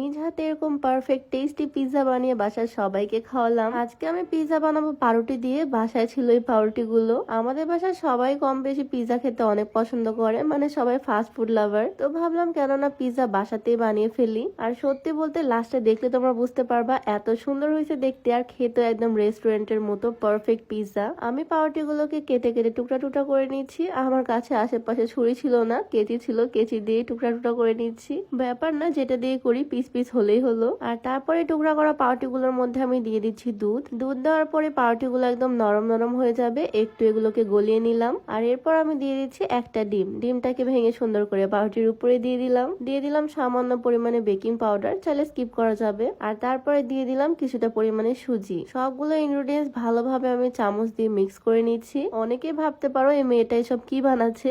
নিজ হাতে এরকম পারফেক্ট টেস্টি পিৎজা বানিয়ে বাসার সবাইকে খাওয়ালাম। আজকে আমি পিৎজা বানাবো পাউরুটি দিয়ে। বাসায় ছিল এই পাউরুটি গুলো আমাদের বাসায় সবাই কম বেশি পিৎজা খেতে অনেক পছন্দ করে মানে সবাই ফাস্ট ফুড লাভার তো ভাবলাম কেননা পিৎজা বাসাতেই বানিয়ে ফেলি। আর সত্যি বলতে লাস্টে দেখলে তোমরা বুঝতে পারবা, এত সুন্দর হয়েছে দেখতে। আর খেতে একদম রেস্টুরেন্টের মতো পারফেক্ট পিৎজা আমি পাউরুটি গুলোকে কেটে কেটে টুকরা টুকরা করে নিচ্ছি। আমার কাছে আশেপাশে ছুরি ছিল না, কেচি ছিল, কেচি দিয়ে টুকরা টুকরা করে নিচ্ছি। ব্যাপার না, যেটা দিয়ে করি পিস পিস হলেই হলো। আর তারপরে টুকরা করা পাউরুটি গুলোর মধ্যে আমি দিয়ে দিচ্ছি দুধ। দুধ দেওয়ার পরে পাউরুটি গুলো একদম নরম নরম হয়ে যাবে। একটু এগুলোকে গলিয়ে নিলাম। আর এরপর আমি দিয়ে দিচ্ছি একটা ডিম। ডিমটাকে ভেঙে সুন্দর করে পাউরুটির উপরে দিয়ে দিলাম। দিয়ে দিলাম সামান্য পরিমাণে বেকিং পাউডার। চাইলে স্কিপ করা যাবে। আর তারপরে দিয়ে দিলাম কিছুটা পরিমাণে সুজি। সবগুলো ইনগ্রিডিয়েন্টস ভালোভাবে আমি চামচ দিয়ে মিক্স করে নিচ্ছি। অনেকে ভাবতে পারো, এই মেয়েটাই সব কি বানাচ্ছে?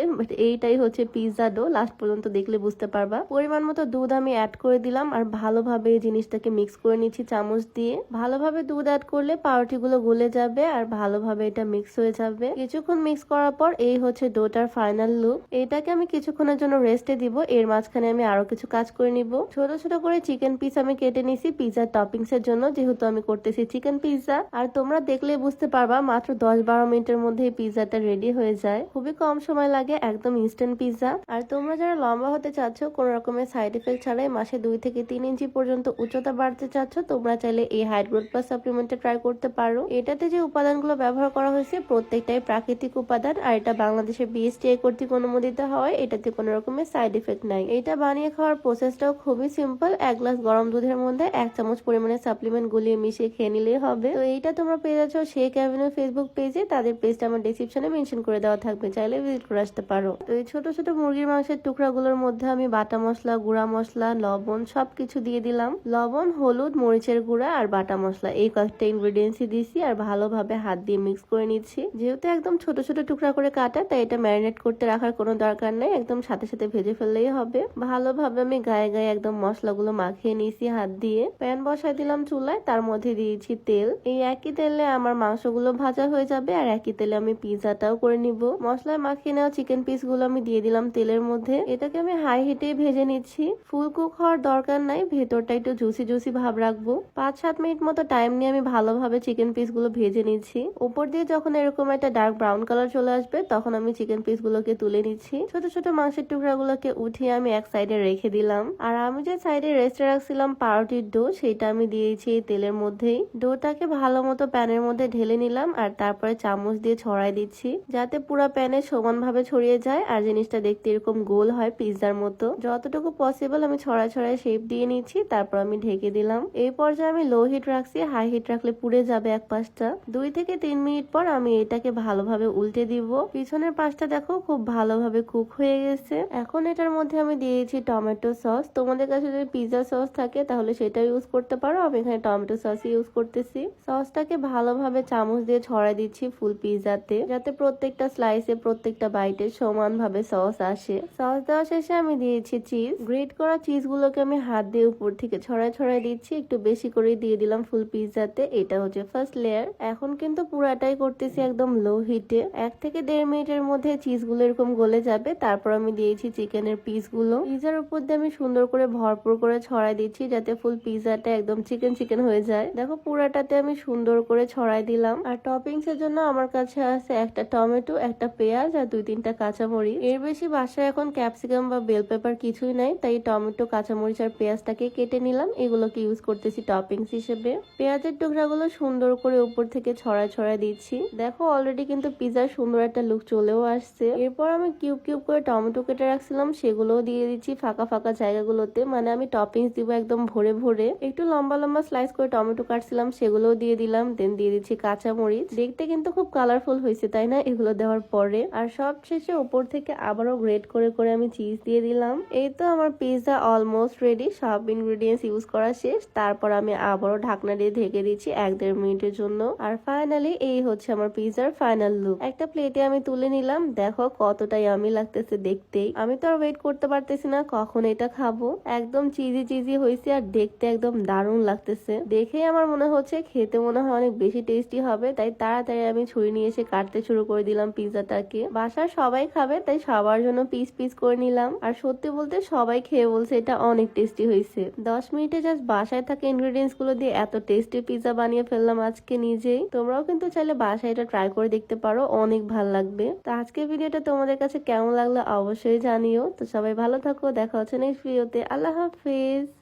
এইটাই হচ্ছে পিৎজা ডো লাস্ট পর্যন্ত দেখলে বুঝতে পারবা। পরিমাণ মতো দুধ আমি অ্যাড করে দিলাম। আর ভালোভাবে এই জিনিসটাকে মিক্স করে নিচ্ছি চামচ দিয়ে। ভালোভাবে দুধ অ্যাড করলে পাউরুটি গুলো যাবে আর ভালোভাবে এটা মিক্স হয়ে যাবে। কিছুক্ষণ মিক্স করার পর এই হচ্ছে ডোটার ফাইনাল লুক এটাকে আমি কিছুক্ষণের জন্য রেস্টে দিব। এর মাঝখানে আমি আরও কিছু কাজ করে নিব। ছোট ছোট করে চিকেন পিস আমি কেটে নিছি পিৎজার টপিংস এর জন্য, যেহেতু আমি করতেছি চিকেন পিৎজা আর তোমরা দেখলে বুঝতে পারবা, মাত্র দশ বারো মিনিটের মধ্যে এই পিৎজাটা রেডি হয়ে যায়। খুবই কম সময় লাগে, একদম ইনস্ট্যান্ট পিৎজা আর তোমরা যারা লম্বা হতে চাচ্ছ, কোন রকমের সাইড এফেক্ট ছাড়াই মাসে দুই থেকে তিন ইঞ্চি পর্যন্ত উচ্চতা বাড়তে চাচ্ছ, তোমরা চাইলে এই হাইট গ্রোথ প্লাস সাপ্লিমেন্টে ট্রাই করতে পারো। এটাতে যে উপাদানগুলো ব্যবহার করা হয়েছে, প্রত্যেকটাই প্রাকৃতিক উপাদান, আর এটা বাংলাদেশের বিএসটিআই কর্তৃক অনুমোদিত হওয়ায় এটাতে কোনো রকমের সাইড এফেক্ট নাই। এটা বানিয়ে খাওয়ার প্রসেসটাও খুবই সিম্পল এক গ্লাস গরম দুধের মধ্যে এক চামচ পরিমাণে সাপ্লিমেন্ট গুলিয়ে মিশিয়ে খেয়ে নিলেই হবে। তো এইটা তোমরা পেয়ে যাচ্ছ শেখ অ্যাভিনিউ ফেসবুক পেজে তাদের পেজটা আমার ডিসক্রিপশনে মেনশন করে দেওয়া থাকবে। চাইলে ভিজিট করে আসতে পারো। তো এই ছোট ছোট মুরগির মাংসের টুকরাগুলোর মধ্যে আমি বাটা মশলা, গুঁড়া মশলা, লবণ সবকিছু দিয়ে দিলাম। লবণ, হলুদ, মরিচের গুঁড়া আর বাটা মশলা। এই কয়েকটা ইনগ্রিডিয়েন্টসই দিয়েছি আর ভালোভাবে হাত দিয়ে মিক্স করে নিচ্ছি। যেহেতু একদম ছোট ছোট টুকরা করে কাটা, তাই এটা ম্যারিনেট করতে রাখার কোনো দরকার নেই। একদম সাথে সাথে ভেজে ফেললেই হবে। ভালোভাবে আমি গায়ে গায়ে একদম মশলাগুলো মাখিয়ে নিয়েছি হাত দিয়ে। প্যান বসাই দিলাম চুলায়। তার মধ্যে দিয়েছি তেল। এই একই তেলে আমার মাংসগুলো ভাজা হয়ে যাবে আর একই তেলে আমি পিৎজাটাও করে নিব। মশলায় মাখিয়ে নেওয়া চিকেন পিসগুলো আমি দিয়ে দিলাম তেলের মধ্যে। এটাকে আমি হাই হিটে ভেজে নিচ্ছি। ফুল কুক হওয়ার দরকার নাই, ভেতরটা একটু জুসি জুসি ভাব রাখব। পাঁচ, সাত মিনিট মতো টাইম নিয়ে আমি ভালোভাবে চিকেন পিসগুলো ভেজে নিচ্ছি। উপর দিয়ে যখন এরকম একটা ডার্ক ব্রাউন কালার চলে আসবে, তখন আমি চিকেন পিস গুলোকে তুলে নিচ্ছি। ছোট ছোট মাংসের টুকরা গুলোকে উঠিয়ে আমি এক সাইডে রেখে দিলাম। আর আমি যে সাইডে রেস্টে রাখছিলাম পাউরুটির ডো সেটা আমি দিয়েছি এই তেলের মধ্যেই। ডোটাকে ভালো মতো প্যানের মধ্যে ঢেলে নিলাম আর তারপরে চামচ দিয়ে ছড়াই দিচ্ছি, যাতে পুরো প্যানে সমানভাবে ছড়িয়ে যায়। আর জিনিসটা দেখতে এরকম গোল হয় পিৎজার মতো। যতটুকু পসিবল আমি ছড়ায় ছড়ায় শেপ দিয়ে নিচ্ছি, তারপর আমি ঢেকে দিলাম। এই পর্যায়ে আমি লো হিট রাখছি হাই হিট রাখলে পুড়ে যাবে এক পাশটা দুই থেকে তিন মিনিট পর আমি এটাকে ভালোভাবে উল্টে দিব। পিছনের পাশটা দেখো খুব ভালোভাবে কুক হয়ে গেছে। এখন এটার মধ্যে আমি দিয়েছি টমেটো সস। তোমাদের কাছে যদি পিৎজা সস থাকে, তাহলে সেটা ইউজ করতে পারো। আমি এখানে টমেটো সস ইউজ করতেছি। সসটাকে ভালোভাবে চামচ দিয়ে ছড়াই দিচ্ছি ফুল পিৎজাতে যাতে প্রত্যেকটা স্লাইসে প্রত্যেকটা বাইটে সমানভাবে সস আসে। সস দেওয়া শেষে আমি দিয়েছি চিজ গ্রেট করা চিজগুলোকে আমি হাত দিয়ে উপর থেকে ছড়াই ছড়াই দিচ্ছি। একটু বেশি করে দিয়ে দিলাম ফুল পিৎজাতে এটা হচ্ছে ফার্স্ট লেয়ার এখন কিন্তু পুরাটাই করতেছি একদম লো হিটে এক থেকে দেড় মিনিটের মধ্যে চিজগুলো এরকম গলে যাবে। তারপর আমি দিয়েছি চিকেনের পিসগুলো পিজার উপর দিয়ে আমি সুন্দর করে ভরপুর করে ছড়াই দিচ্ছি যাতে ফুল পিজাটা একদম চিকেন চিকেন হয়ে যায়। দেখো পুরাটাতে আমি সুন্দর করে ছড়াই দিলাম। আর টপিংস এর জন্য আমার কাছে আছে একটা টমেটো, একটা পেঁয়াজ আর দুই তিনটা কাঁচামরিচ। এর বেশি বাসায় এখন ক্যাপসিকাম বা বেল পেপার কিছুই নাই, তাই টমেটো, কাঁচামরিচ আর পেঁয়াজটাকে কেটে নিলাম। এগুলোকে ইউজ করতেছি টপিংস হিসেবে। পেঁয়াজের টুকরাগুলো সুন্দর করে উপর থেকে ছড়ায় ছড়ায় দিচ্ছি। দেখো অলরেডি কিন্তু পিজার সুন্দর একটা লুক চলেও আসছে। এরপর আমি কিউব কিউব করে টমেটো কেটে রাখছিলাম, সেগুলোও দিয়ে দিচ্ছি ফাঁকা ফাঁকা জায়গাগুলোতে। মানে আমি টপিংস দিব একদম ভরে ভরে। একটু লম্বা লম্বা স্লাইস করে টমেটো কাটছিলাম, সেগুলোও দিয়ে দিলাম। দেন দিয়ে দিচ্ছি কাঁচামরিচ। দেখতে কিন্তু খুব কালারফুল হয়েছে, তাই না? এগুলো দেওয়ার পরে। আর সব শেষে উপর থেকে আবারও গ্রেট করে করে আমি চিজ দিয়ে দিলাম। এই তো আমার পিৎজা অলমোস্ট রেডি সব ইনগ্রিডিয়েন্টস ইউজ করা শেষ। তারপর আমি আবারও ঢাকনা দিয়ে ঢেকে দিচ্ছি এক দেড় মিনিটের জন্য। আর ফাইনালি এই হচ্ছে আমার পিৎজার ফাইনাল লুক একটা প্লেটে আমি তুলে নিলাম। দেখো কতটাই আমি লাগতেছে দেখতেই আমি তো আর ওয়েট করতে পারতেছি না, কখন এটা খাব। একদম চিজি চিজি হয়েছে আর দেখতে একদম দারুণ লাগতেছে। দেখেই আমার মনে হচ্ছে খেতে মনে হয় অনেক বেশি টেস্টি হবে, তাই তাড়াতাড়ি আমি ছুরি নিয়ে এসে কাটতে শুরু করে দিলাম পিৎজাটাকে বাসার সবাই খাবে, তাই সবার জন্য পিস পিস করে নিলাম। আর সত্যি বলতে সবাই খেয়ে বলছে এটা অনেক টেস্টি হয়েছে। দশ মিনিটে জাস্ট বাসায় থাকা ইনগ্রিডিয়েন্টসগুলো দিয়ে এত টেস্টি পিৎজা বানিয়ে ফেললাম আজকে নিজেই। তোমরাও কিন্তু চাইলে বাসায় এটা ট্রাই করে দেখতে পারো, অনেক ভালো লাগবে। তো আজকের ভিডিওটা তোমাদের কাছে কেমন লাগল অবশ্যই জানিও। তো সবাই ভালো থাকো, দেখা হচ্ছে নেক্সট ভিডিওতে আল্লাহ হাফিজ।